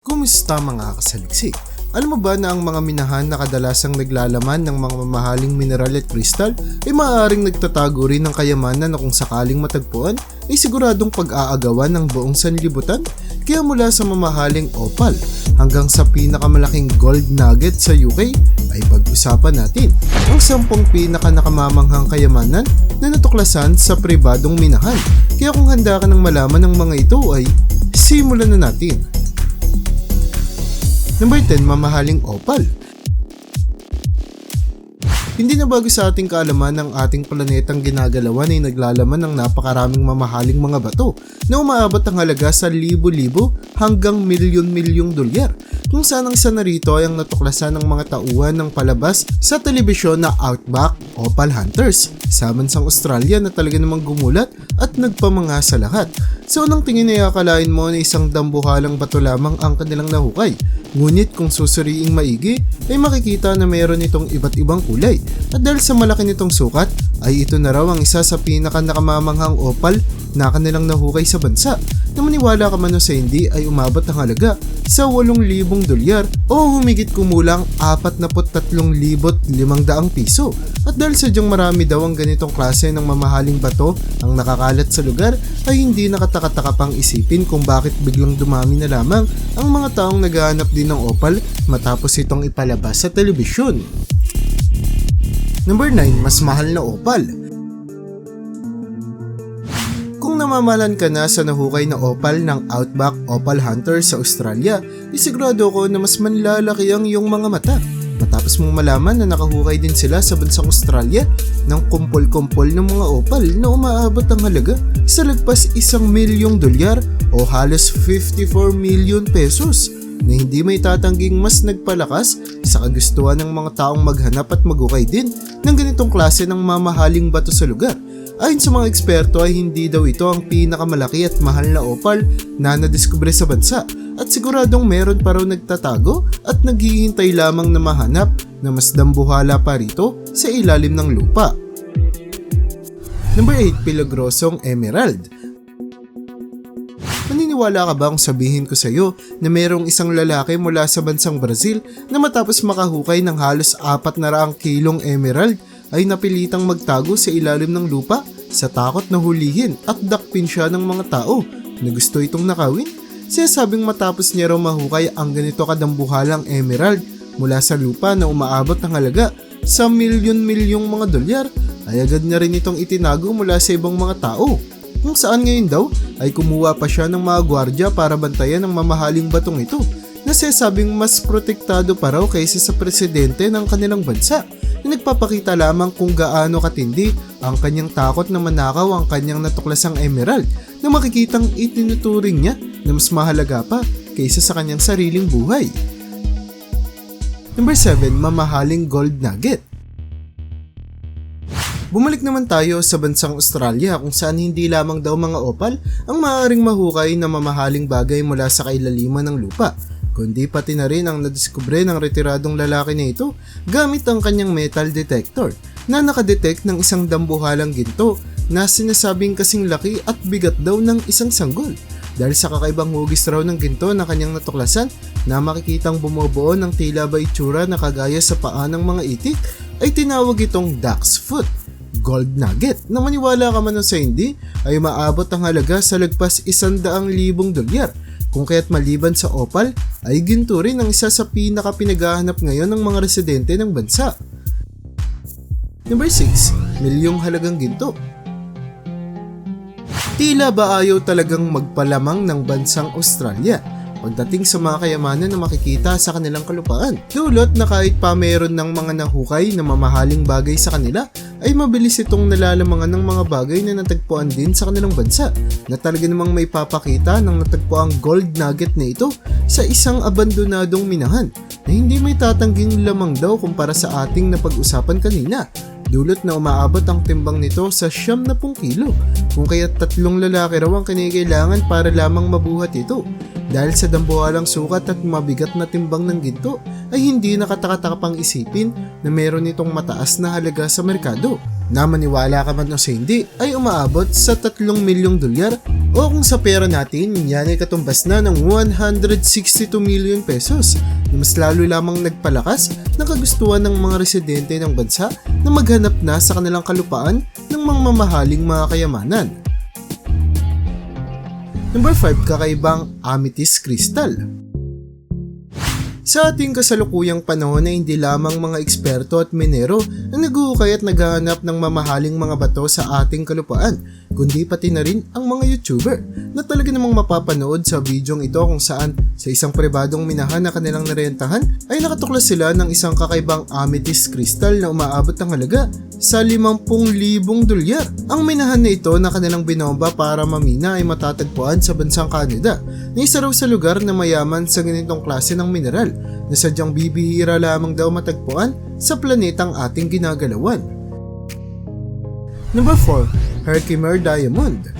Kumusta mga kasaliksik? Alam mo ba na ang mga minahan na kadalasang naglalaman ng mga mamahaling mineral at kristal ay maaaring nagtatago rin ng kayamanan na kung sakaling matagpuan ay siguradong pag-aagawan ng buong sanlibutan? Kaya mula sa mamahaling opal hanggang sa pinakamalaking gold nugget sa UK ay pag-usapan natin ang sampung pinaka nakamamanghang kayamanan na natuklasan sa pribadong minahan. Kaya kung handa ka ng malaman ng mga ito ay simulan na natin. Number 10, mamahaling opal. Hindi na bago sa ating kaalaman ng ating planetang ginagalawan ay naglalaman ng napakaraming mamahaling mga bato na umaabot ang halaga sa libo-libo hanggang milyon-milyong dolyar. Kung saan ang isa na rito ay ang natuklasan ng mga tauhan ng palabas sa telebisyon na Outback Opal Hunters sa bansang Australia na talaga namang gumulat at nagpamanga sa lahat. Sa unang tingin ay akalain mo na isang dambuhalang bato lamang ang kanilang nahukay. Ngunit kung susuriing maigi ay makikita na mayroon itong iba't ibang kulay. At dahil sa malaki nitong sukat ay ito na raw ang isa sa pinaka nakamamanghang opal na kanilang nahukay sa bansa. Na maniwala ka man o sa hindi ay umabot ang halaga sa 8,000 dolyar o humigit kumulang 43,500 piso. At dahil sadyang marami daw ang ganitong klase ng mamahaling bato ang nakakalat sa lugar ay hindi nakatakataka pang isipin kung bakit biglang dumami na lamang ang mga taong naghahanap din ng opal matapos itong ipalabas sa telebisyon. Number 9, mas mahal na opal. Namamalan ka na sa nahukay na opal ng Outback Opal Hunter sa Australia, isigurado ko na mas manlalaki ang iyong mga mata. Matapos mong malaman na nakahukay din sila sa bansang Australia ng kumpol-kumpol ng mga opal na umaabot ang halaga sa lagpas isang milyong dolyar o halos 54 million pesos na hindi may tatangging mas nagpalakas sa kagustuhan ng mga taong maghanap at magukay din ng ganitong klase ng mamahaling bato sa lugar. Ayon sa mga eksperto ay hindi daw ito ang pinakamalaki at mahal na opal na nadiskubre sa bansa at siguradong meron pa raw nagtatago at naghihintay lamang na mahanap na mas dambuhala pa rito sa ilalim ng lupa. Number 8, Pilagrosong Emerald. Maniniwala ka ba kung sabihin ko sa iyo na mayroong isang lalaki mula sa bansang Brazil na matapos makahukay ng halos apat na raang kilong emerald ay napilitang magtago sa ilalim ng lupa sa takot na hulihin at dakpin siya ng mga tao na gusto itong nakawin? Sinasabing matapos niya raw mahukay ang ganito kadambuhalang emerald mula sa lupa na umaabot ng halaga sa milyon-milyong mga dolyar ay agad na rin itong itinago mula sa ibang mga tao. Kung saan ngayon daw ay kumuha pa siya ng mga gwardya para bantayan ang mamahaling batong ito na sinasabing mas protektado pa raw kaysa sa presidente ng kanilang bansa nagpapakita lamang kung gaano katindi ang kanyang takot na manakaw ang kanyang natuklasang emerald na makikitang itinuturing niya na mas mahalaga pa kaysa sa kanyang sariling buhay. Number 7, mamahaling gold nugget. Bumalik naman tayo sa bansang Australia kung saan hindi lamang daw mga opal ang maaaring mahukay na mamahaling bagay mula sa kailaliman ng lupa, kundi pati na rin ang nadiskubre ng retiradong lalaki na ito gamit ang kanyang metal detector na nakadetect ng isang dambuhalang ginto na sinasabing kasing laki at bigat daw ng isang sanggol. Dahil sa kakaibang hugis raw ng ginto na kanyang natuklasan na makikitang bumubuo ng tila ba itsura na kagaya sa paa ng mga itik ay tinawag itong duck's foot gold nugget na maniwala ka man o sa hindi ay maabot ang halaga sa lagpas isandaang libong dolyar kung kaya't maliban sa opal ay ginto rin ang isa sa pinaka pinaghahanap ngayon ng mga residente ng bansa. Number 6, milyong halagang ginto. Tila ba ayaw talagang magpalamang ng bansang Australia pagdating sa mga kayamanan na makikita sa kanilang kalupaan. Dulot na kahit pa meron ng mga nahukay na mamahaling bagay sa kanila, ay mabilis itong nalalamangan ng mga bagay na natagpuan din sa kanilang bansa na talaga namang may papakita ng natagpuang gold nugget na ito sa isang abandonadong minahan na hindi may tatangging lamang daw kumpara sa ating napag-usapan kanina dulot na umaabot ang timbang nito sa siyam na pung kilo kung kaya tatlong lalaki raw ang kinikailangan para lamang mabuhat ito dahil sa dambuhalang sukat at mabigat na timbang ng ginto ay hindi nakatakataka pang isipin na meron itong mataas na halaga sa merkado. Na maniwala ka man o sa hindi ay umaabot sa 3 milyong dolyar o kung sa pera natin, yan ay katumbas na ng 162 million pesos na mas lalo lamang nagpalakas ng kagustuhan ng mga residente ng bansa na maghanap na sa kanilang kalupaan ng mga mamahaling mga kayamanan. Number 5, kakaibang amethyst crystal. Sa ating kasalukuyang panahon ay hindi lamang mga eksperto at minero ang naguhukay at naghahanap ng mamahaling mga bato sa ating kalupaan, kundi pati na rin ang mga YouTuber na talaga namang mapapanood sa bidyong ito kung saan sa isang pribadong minahan na kanilang narentahan ay nakatuklas sila ng isang kakaibang amethyst crystal na umaabot ng halaga sa 50,000 dolyar. Ang minahan na ito na kanilang binomba para mamina ay matatagpuan sa bansang Canada na isa raw sa lugar na mayaman sa ganitong klase ng mineral na sadyang bibihira lamang daw matagpuan sa planetang ating ginagalawan. Number 4. Herkimer Diamond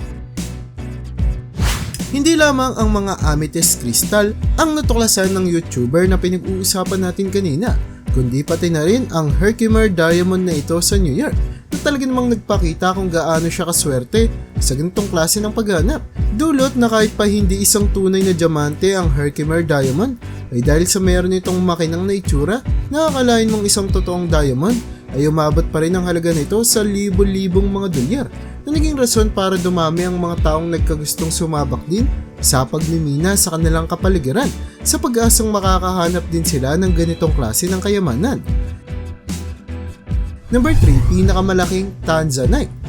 Hindi lamang ang mga amethyst crystal ang natuklasan ng YouTuber na pinag-uusapan natin kanina, kundi pati na rin ang Herkimer Diamond na ito sa New York na talaga namang nagpakita kung gaano siya kaswerte sa ganitong klase ng paghanap. Dulot na kahit pa hindi isang tunay na diamante ang Herkimer Diamond ay dahil sa meron itong makinang na itsura, nakakalain mong isang totoong diamond ay umabot pa rin ang halaga nito sa libo-libong mga dolyar na naging rason para dumami ang mga taong nagkagustong sumabak din sa pagmimina sa kanilang kapaligiran sa pag-asang makakahanap din sila ng ganitong klase ng kayamanan. Number 3, pinakamalaking Tanzanite.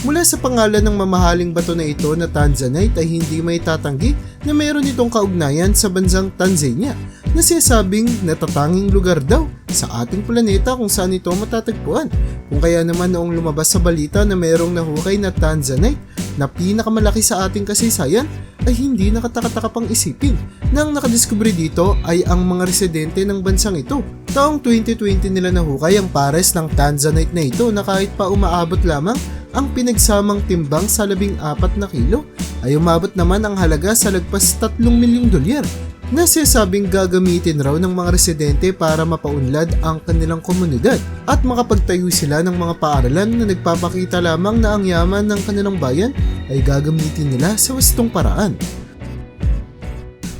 Mula sa pangalan ng mamahaling bato na ito na Tanzanite ay hindi may tatanggi na mayroon itong kaugnayan sa bansang Tanzania na sinasabing natatanging lugar daw sa ating planeta kung saan ito matatagpuan. Kung kaya naman noong lumabas sa balita na mayroong nahukay na Tanzanite na pinakamalaki sa ating kasaysayan ay hindi nakatakataka pang isipin na ang nakadiskubre dito ay ang mga residente ng bansang ito. Taong 2020 nila nahukay ang pares ng Tanzanite na ito na kahit pa umaabot lamang ang pinagsamang timbang sa 14 na kilo ay umabot naman ang halaga sa lagpas 3 milyong dolyar na sinasabing gagamitin raw ng mga residente para mapaunlad ang kanilang komunidad at makapagtayo sila ng mga paaralan na nagpapakita lamang na ang yaman ng kanilang bayan ay gagamitin nila sa wastong paraan.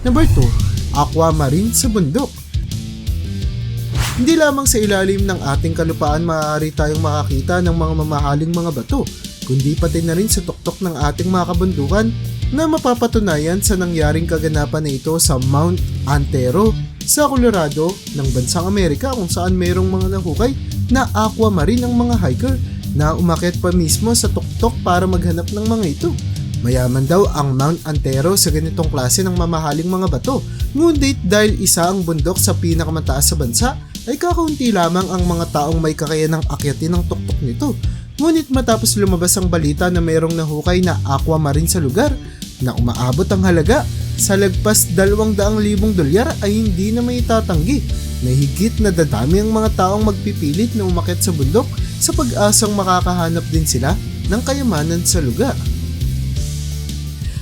Number 2. Aquamarine sa bundok hindi lamang sa ilalim ng ating kalupaan maaari tayong makakita ng mga mamahaling mga bato, kundi pati na rin sa tuktok ng ating mga kabundukan na mapapatunayan sa nangyaring kaganapan na ito sa Mount Antero sa Colorado ng bansang Amerika kung saan mayroong mga nahukay na aquamarine ang mga hiker na umakyat pa mismo sa tuktok para maghanap ng mga ito. Mayaman daw ang Mount Antero sa ganitong klase ng mamahaling mga bato, ngunit dahil isa ang bundok sa pinakamataas sa bansa, ay kakaunti lamang ang mga taong may kakayanang akyatin ng tuktok nito. Ngunit matapos lumabas ang balita na mayroong nahukay na aquamarine sa lugar na umaabot ang halaga sa lagpas 200,000 dolyar ay hindi na may tatanggi na higit na dadami ang mga taong magpipilit na umakyat sa bundok sa pag-asang makakahanap din sila ng kayamanan sa lugar.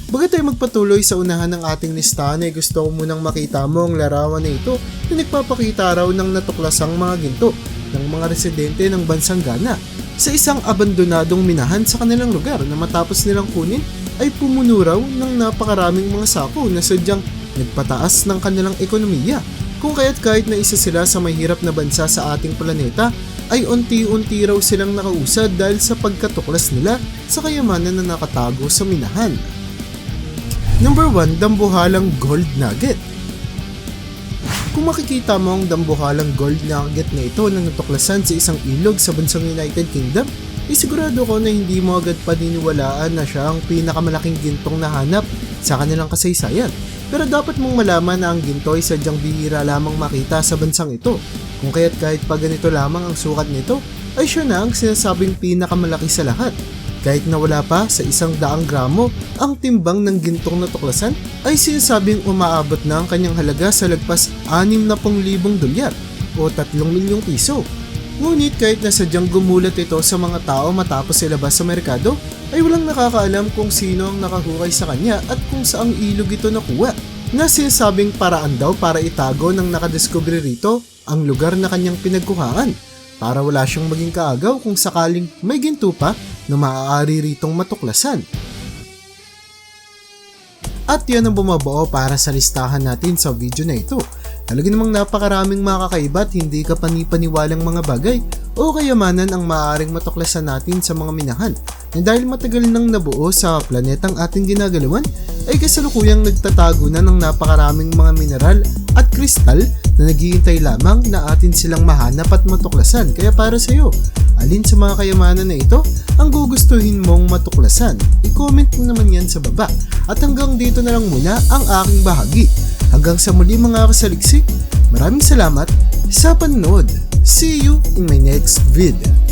Bago tayo magpatuloy sa unahan ng ating listahan ay gusto ko munang makita mo ang larawan na ito na nagpapakita raw ng natuklasang mga ginto ng mga residente ng bansang Ghana sa isang abandonadong minahan sa kanilang lugar na matapos nilang kunin ay pumuno raw ng napakaraming mga sako na sadyang nagpataas ng kanilang ekonomiya kung kaya't kahit na isa sila sa mahirap na bansa sa ating planeta ay unti-unti raw silang nakausad dahil sa pagkatuklas nila sa kayamanan na nakatago sa minahan. Number 1, dambuhalang gold nugget. Kung makikita mo ang dambuhalang gold nugget na ito na natuklasan sa isang ilog sa bansang United Kingdom, ay sigurado ko na hindi mo agad paniniwalaan na siya ang pinakamalaking gintong nahanap sa kanilang kasaysayan. Pero dapat mong malaman na ang ginto ay sadyang bihira lamang makita sa bansang ito. Kung kaya't kahit pa ganito lamang ang sukat nito, ay siya na ang sinasabing pinakamalaki sa lahat. Kahit na wala pa sa isang daang gramo, ang timbang ng gintong natuklasan ay sinasabing umaabot na ang kanyang halaga sa lagpas 60,000 dolyar o 3 milyong piso. Ngunit kahit na sadyang gumulat ito sa mga tao matapos ilabas sa merkado, ay walang nakakaalam kung sino ang nakahukay sa kanya at kung saang ilog ito nakuha. Na sinasabing paraan daw para itago ng nakadiskubre rito ang lugar na kanyang pinagkuhaan para wala siyang maging kaagaw kung sakaling may ginto pa na maaari ritong matuklasan. At yan ang bumabuo para sa listahan natin sa video na ito. Talaga namang napakaraming makakaiba at hindi ka panipaniwalang mga bagay o kayamanan ang maaaring matuklasan natin sa mga minahan na dahil matagal nang nabuo sa planetang ating ginagalawan ay kasalukuyang nagtatago na ng napakaraming mga mineral at kristal na naghihintay lamang na atin silang mahanap at matuklasan. Kaya para sa iyo, alin sa mga kayamanan na ito ang gugustuhin mong matuklasan? I-comment mo naman yan sa baba. At hanggang dito na lang muna ang aking bahagi. Hanggang sa muli mga kasaliksik, maraming salamat sa panonood. See you in my next video.